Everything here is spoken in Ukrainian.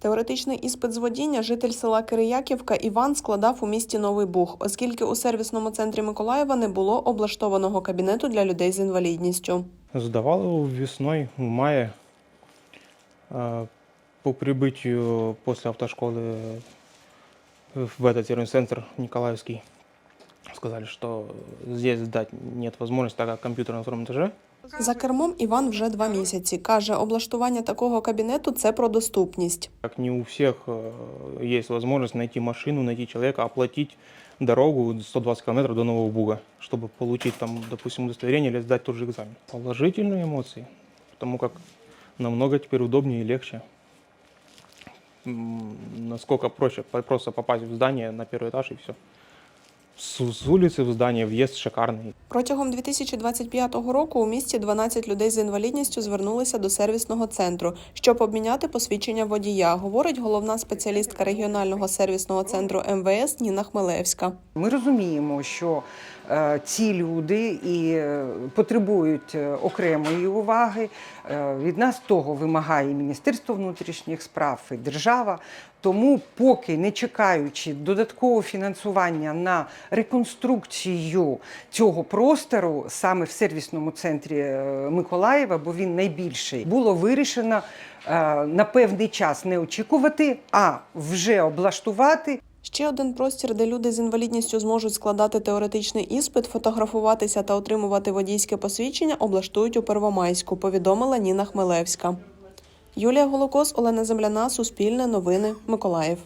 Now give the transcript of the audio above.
Теоретичний іспит з водіння житель села Кирияківка Іван складав у місті Новий Буг, оскільки у сервісному центрі Миколаєва не було облаштованого кабінету для людей з інвалідністю. Сдавал его весной, в мае. А, По прибытию после автошколы в этот сервисный центр Николаевский сказали, что здесь сдать нет возможности, так как компьютер на втором этаже. За кермом Іван вже два місяці. Каже, облаштування такого кабінету це про доступність. Как не у всех э, есть возможность найти машину, найти человека, оплатить дорогу 120 километров до Нового Буга, чтобы получить там, допустим, удостоверение или сдать тот же экзамен. Положительные эмоции, потому как намного теперь удобнее и легче. М, Насколько проще по- просто попасть в здание на первый этаж и все. С, с улицы в здание въезд шикарный. Протягом 2025 року у місті 12 людей з інвалідністю звернулися до сервісного центру, щоб обміняти посвідчення водія, говорить головна спеціалістка регіонального сервісного центру МВС Ніна Хмелевська. Ми розуміємо, що е, ці люди і е, потребують е, окремої уваги. Е, від нас того вимагає і Міністерство внутрішніх справ і держава. Тому, поки не чекаючи додаткового фінансування на реконструкцію цього простору саме в сервісному центрі е, Миколаєва, бо він найбільший, було вирішено е, на певний час не очікувати, а вже облаштувати Ще один простір, де люди з інвалідністю зможуть складати теоретичний іспит, фотографуватися та отримувати водійське посвідчення, облаштують у Первомайську, повідомила Ніна Хмелевська. Юлія Голокос, Олена Земляна, Суспільне новини, Миколаїв.